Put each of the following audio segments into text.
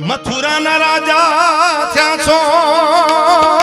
મથુરાના રાજા થયા છો.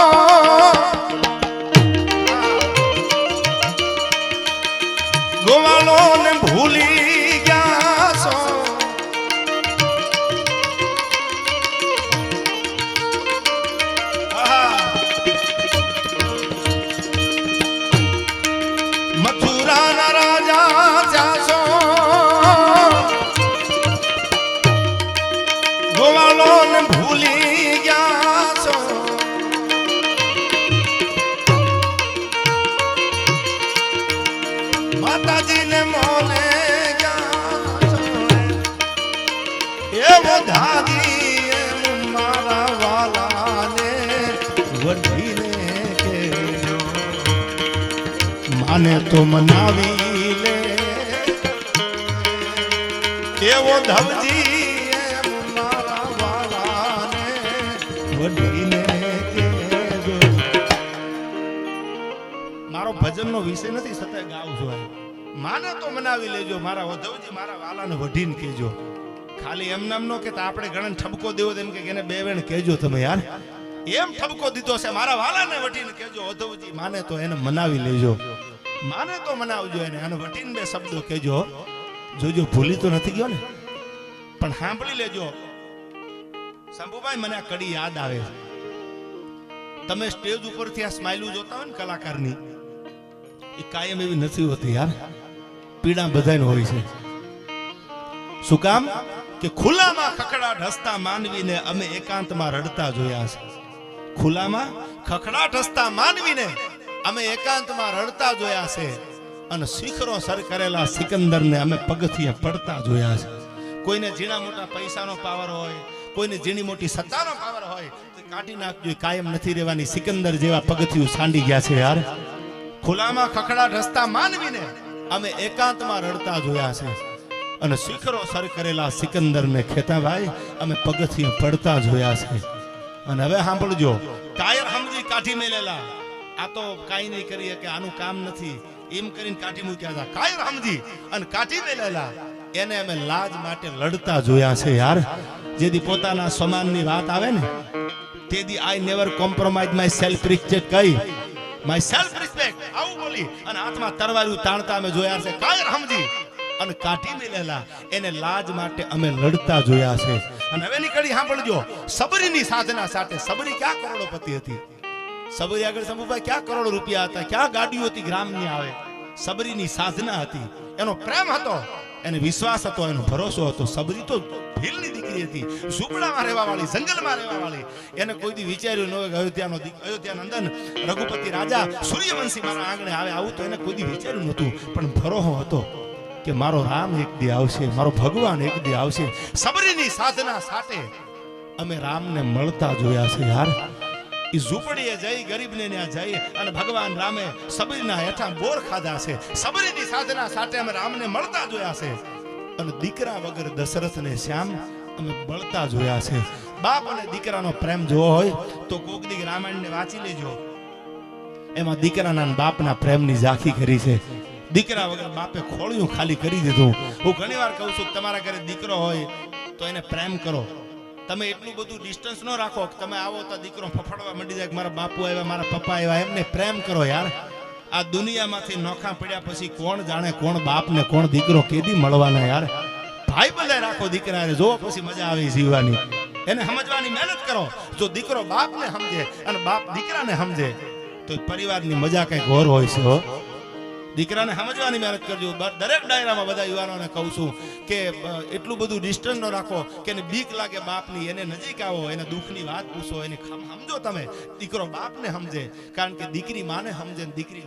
વઢીને કેજો માને તો મનાવી લે. એવો ધવજી એમ મારા વાલાને મારો ભજનનો વિષય નથી છતાંય ગાવ છું માને તો મનાવી લેજો, મારા વધવજી મારા વાલાને વઢીને કહેજો. ખાલી એમ નામનો કે આપણે ગણન ઠપકો દેવો એમ કે એને બે વેણ કહેજો તમે, યાર. એમ ઠપકો દીધો છે, મારા વાલાને વટીને કેજો વધવજી માને તો એને મનાવી લેજો. માને તો મનાવજો એને, અને વટીને બે શબ્દો કેજો જોજો, ભૂલી તો નથી ગયો ને? પણ સાંભળી લેજો. શંભુભાઈ મને કડી યાદ આવે તમે સ્ટેજ ઉપરથી આ સ્માઇલું જોતા હોય ને કલાકારની, એ કાયમ એવી નથી હોતી યાર. પીડા બધાને હોય છે. શું કામ? કે ખુલ્લામાં ખખડાટ હસતા માનવીને અમે એકાંતમાં રડતા જોયા છે. ખુલ્લામાં ખખડાટ હસતા માનવીને અમે એકાંતમાં રડતા જોયા છે અને શિખરો સર કરેલા સિકંદરને અમે પગથિયે પડતા જોયા છે. કોઈને ઝીણા મોટા પૈસાનો પાવર હોય, કોઈને ઝીણી મોટી સત્તાનો પાવર હોય, તો કાઢી નાખજો કાયમ નથી રહેવાની. સિકંદર જેવા પગથિયું સાંડી ગયા છે યાર. ખુલ્લામાં ખખડાટ હસતા માનવીને અમે એકાંતમાં રડતા જોયા છે. અને શિખરો સર કરેલા સિકંદરને ખેતાભાઈ અમે પગથિયે પડતા જોયા છે. અને હવે સાંભળજો, ટાયર સમજી કાઢી મેલેલા. આ તો કાંઈ નહીં કરીએ કે આનું કામ નથી. એમ કરીને કાઢી મૂક્યા હતા. કાયર સમજી અને કાઢી મેલેલા. એને અમે લાજ માટે લડતા જોયા છે યાર. જેથી પોતાના સમાનની વાત આવે ને, તેથી I never compromise my self respect કઈ. માય સેલ્ફ રિસ્પેક્ટ આવું બોલી અને હાથમાં તરવાર્યું તાણતા અમે જોયા છે. કાયર સમજી અને કાઢી મેલેલા. એને લાજ માટે અમે લડતા જોયા છે. અને હવે નીકળી, સાંભળજો. સબરીની સાધના સાથે, સબરી ક્યાં કરોડોપતિ હતી? સબરી આગળ શંભુભાઈ, ક્યાં કરોડો રૂપિયા હતા? ક્યાં ગાડીઓ હતી ગ્રામની આવે? સબરીની સાધના હતી. એનો પ્રેમ હતો, એને વિશ્વાસ હતો, એનો ભરોસો હતો. સબરી તો ભીલની દીકરી હતી. ઝૂંપડામાં રહેવા વાળી જંગલમાં રહેવા વાળી એને કોઈ દી વિચાર્યું ન હોય અયોધ્યાનો અયોધ્યા નંદન, રઘુપતિ રાજા, સૂર્યવંશી મારા આંગણે આવે, આવું તો એને કોઈ દી વિચાર્યું નહોતું. પણ ભરોસો હતો. કે મારો રામ એક દી આવશે, મારો ભગવાન એક દી આવશે. સબરીની સાધના સાથે અમે રામને મળતા જોયા છે યાર. એ ઝૂંપડીએ જઈ, ગરીબને ત્યાં જઈ અને ભગવાન રામે સબરીના હેઠા બોર ખાધા છે. સબરીની સાધના સાથે અમે રામને મળતા જોયા છે. અને દીકરા વગર દશરથને શ્યામ અમે બળતા જોયા છે. બાપ અને દીકરાનો પ્રેમ જોવો હોય તો કોક દીક રામાયણને વાંચી લેજો. એમાં દીકરાના બાપના પ્રેમની ઝાંખી કરી છે. દીકરા વગર બાપે ખોળિયું ખાલી કરી દીધું. હું ઘણી વાર કહું છું, તમારા ઘરે દીકરો હોય, તો એને પ્રેમ કરો. તમે એટલું બધું ડિસ્ટન્સ ન રાખો કે તમે આવો તો દીકરો ફફડવા મંડી જાય મારા બાપુ આવ્યા, મારા પપ્પા આવ્યા. એમને પ્રેમ કરો યાર. આ દુનિયામાંથી નોખા પડ્યા પછી કોણ જાણે કોણ બાપ ને કોણ દીકરો કેદી મળવાના યાર. ભાઈ બધા રાખો દીકરા. જો પછી મજા આવી જીવવાની. એને સમજવાની મહેનત કરો. જો દીકરો બાપને સમજે અને બાપ દીકરાને સમજે, તો પરિવારની મજા કંઈક ઓર હોય છે હો. દીકરાને સમજવાની મહેનત કરજો. દરેક ડાયરામાં બધા યુવાનોને કહું છું કે એટલું બધું ડિસ્ટન્સ ન રાખો કે એને બીક લાગે બાપની, એને નજીક આવો, એને દુઃખની વાત પૂછો, એને સમજો તમે, દીકરો બાપને સમજે. કારણ કે દીકરી માને સમજે દીકરી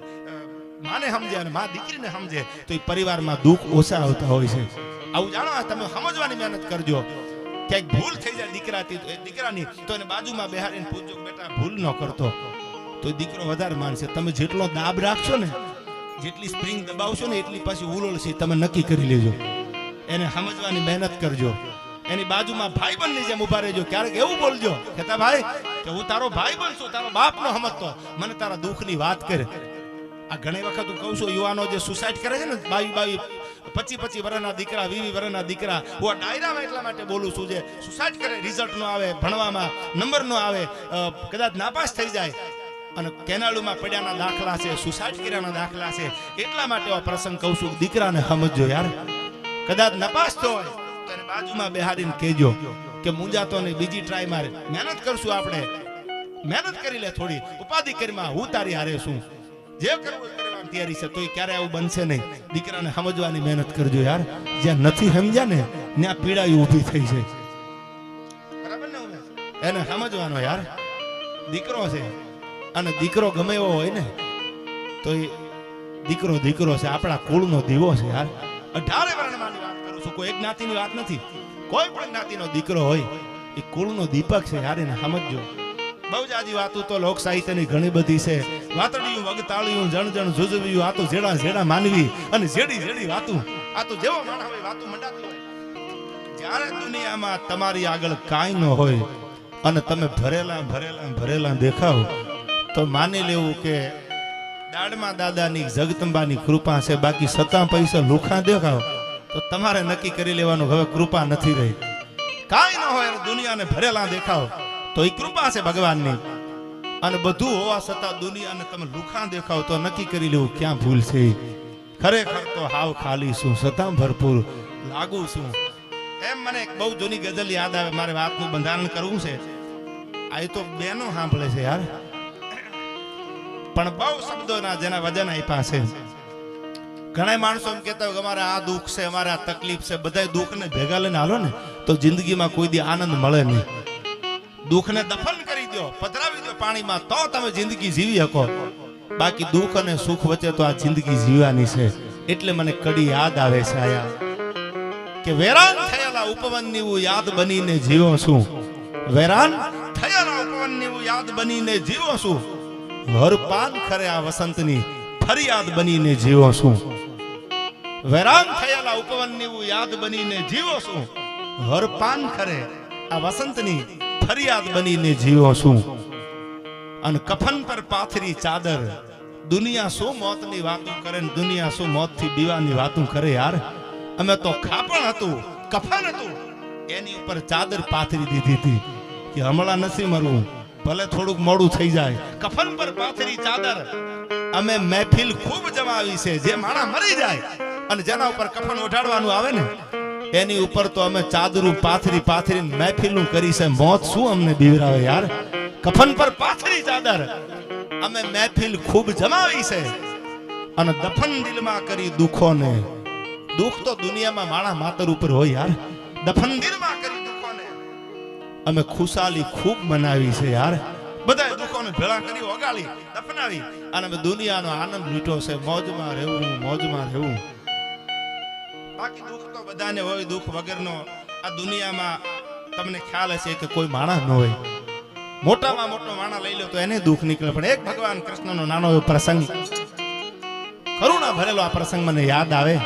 માને સમજે અને મા દીકરીને સમજે, તો એ પરિવારમાં દુઃખ ઓછા આવતા હોય છે. આવું જાણો તમે સમજવાની મહેનત કરજો. ક્યાંક ભૂલ થઈ જાય દીકરાથી, તો એ દીકરાની, તો એને બાજુમાં બેહાડીને પૂછજો બેટા, ભૂલ ન કરતો. તો દીકરો વધારે માનશે. તમે જેટલો દાબ રાખશો ને જેટલી સ્પ્રિંગ દબાવશો ને એટલી પાછી ઉલળશે તમે નક્કી કરી લેજો. એને સમજવાની મહેનત કરજો. એની બાજુમાં ભાઈ બંધની જેમ ઊભા રહેજો. ક્યારેક એવું બોલજો કેતા ભાઈ કે હું તારો ભાઈ બન છું, તારો બાપ નો સમજતો. મને તારા દુઃખની વાત કરે. આ ઘણી વખત હું કહું છું, યુવાનો જે સુસાઇડ કરે છે ને, બાવી બાવી, પચી પચી વર્ષના દીકરા, વીવી વર્ષના દીકરા, હું આ ડાયરામાં એટલા માટે બોલું છું જે સુસાઇડ કરે રિઝલ્ટ નો આવે, ભણવામાં નંબર નો આવે કદાચ નાપાસ થઈ જાય. અને કેનાળુમાં પડ્યાના દાખલા છે સુસાઇડ કર્યાના દાખલા છે. એટલા માટે આ પ્રસંગ કહું છું, દીકરાને સમજો યાર. કદાચ નપાસ તો હોય તો એને બાજુમાં બેહાડીને કહેજો કે મુંજાતો ને બીજી ટ્રાય મારે. મહેનત કરશું આપણે. મહેનત કરી લે થોડી. ઉપાધિ કરીમાં હું તારી હારે છું. જે કરવું તૈયારી છે, તોય ક્યારે આવું બનશે નહીં. દીકરાને સમજવાની મહેનત કરજો યાર. જ્યાં નથી સમજ્યા ને, ત્યાં પીડાઈ ઊભી થઈ છે એને સમજવાનો યાર. દીકરો છે. અને દીકરો ગમે એવો હોય ને, તો એ દીકરો દીકરો છે, આપણા કુળનો દીવો છે યાર. અઢારે વર્ણમાંની વાત કરું છું, કોઈ એક જ્ઞાતિની વાત નથી. કોઈ પણ જ્ઞાતિનો દીકરો હોય, એ કુળનો દીપક છે યાર, એને સમજજો. બહુ જ વાતો તો લોક સાહિત્યની ઘણી બધી છે. વાતડિયું, વગતાળિયું જણ જણ જુજવ્યું આ તો જેડા જેડા માનવી અને જેડી જેડી વાતું. આ તો જેવો માણસ હોય, વાતું મંડાતી હોય. જ્યારે દુનિયામાં તમારી આગળ કાંઈ ન હોય અને તમે ભરેલા ભરેલા ભરેલા દેખાવ તો માની લેવું કે દાડમાં દાદાની જગદંબાની કૃપા છે, બાકી સત્તા પૈસા લુખા દેખાવ, તો તમારે નક્કી કરી લેવાનું હવે કૃપા નથી રહી. કાંઈ ન હોય દુનિયાને ભરેલા દેખાવ, તો એ કૃપા છે ભગવાનની. અને બધું હોવા છતાં દુનિયાને તમે લુખા દેખાવ, તો નક્કી કરી લેવું ક્યાં ભૂલ છે ખરેખર તો હાવ ખાલી છું છતાં ભરપૂર લાગુ છું. એમ મને એક બહુ જૂની ગઝલ યાદ આવે, મારે વાતનું બંધારણ કરવું છે. આ એ તો બેનો સાંભળે છે યાર. પણ બહુ શબ્દોના જેના વજન આપ્યા છે. ઘણા માણસો એમ કહેતા હોય કે અમારે આ દુઃખ છે, અમારે આ તકલીફ છે બધા દુઃખને ભેગા લઈને હાલો ને, તો જિંદગીમાં કોઈ દી આનંદ મળે નહીં. દુઃખને દફન કરી દો પધરાવી દો પાણીમાં, તો તમે જિંદગી જીવી શકો. બાકી દુઃખ અને સુખ વચ્ચે તો આ જિંદગી જીવવાની છે. એટલે મને કડી યાદ આવે છે આયા, કે વેરાન થયેલા ઉપવનની હું યાદ બનીને જીવો છું. વેરાન થયેલા ઉપવનની હું યાદ બનીને જીવો છું. હર પાન ખરે આ વસંતની, ફરિયાદ બનીને જીવો છું. વેરાન થયેલા ઉપવનની હું યાદ બનીને જીવો છું. હરપાન ખરે આ વસંતની, ફરિયાદ બનીને જીવો છું. અને કફન પર પાથરી ચાદર, દુનિયા શું મોતની વાતો કરે ને દુનિયા શું મોતથી દીવાની વાતો કરે યાર? અમે તો ખાપણ હતું, કફન હતું. એની ઉપર ચાદર પાથરી દીધી હતી કે હમણાં નથી મરવું. ભલે થોડુંક મોડું થઈ જાય. કફન પર પાથરી ચાદર. અમે મહેફિલ ખૂબ જમાવી છે જે માણા મરી જાય. અને જેના ઉપર કફન ઓઢાડવાનું આવે ને એની ઉપર તો અમે ચાદરું પાથરી પાથરી મહેફિલનું કરી છે. મોત શું અમને બીવરાવે યાર? કફન પર પાથરી ચાદર. અમે મહેફિલ ખૂબ જમાવી છે. અને દફન દિલમાં કરી દુખોને. દુઃખ તો દુનિયામાં માણા માતર ઉપર હોય યાર. દફન દિલમાં કરી અમે ખુશાલી ખૂબ મનાવી છે યાર. બધા દુઃખોને ભેળા કરી ઓગાળી, દફનાવી. અને અમે દુનિયાનો આનંદ લૂંટો છે. મોજમાં રહેવું મોજમાં રહેવું. બાકી દુઃખ તો બધાને હોય, દુઃખ વગરનો આ દુનિયામાં તમને ખ્યાલ હશે કે કોઈ માણસ ન હોય. મોટામાં મોટો માણસ લઈ લો તો એને દુઃખ નીકળે. પણ એક ભગવાન કૃષ્ણનો નાનો એવો પ્રસંગ. કરુણા ભરેલો આ પ્રસંગ મને યાદ આવે.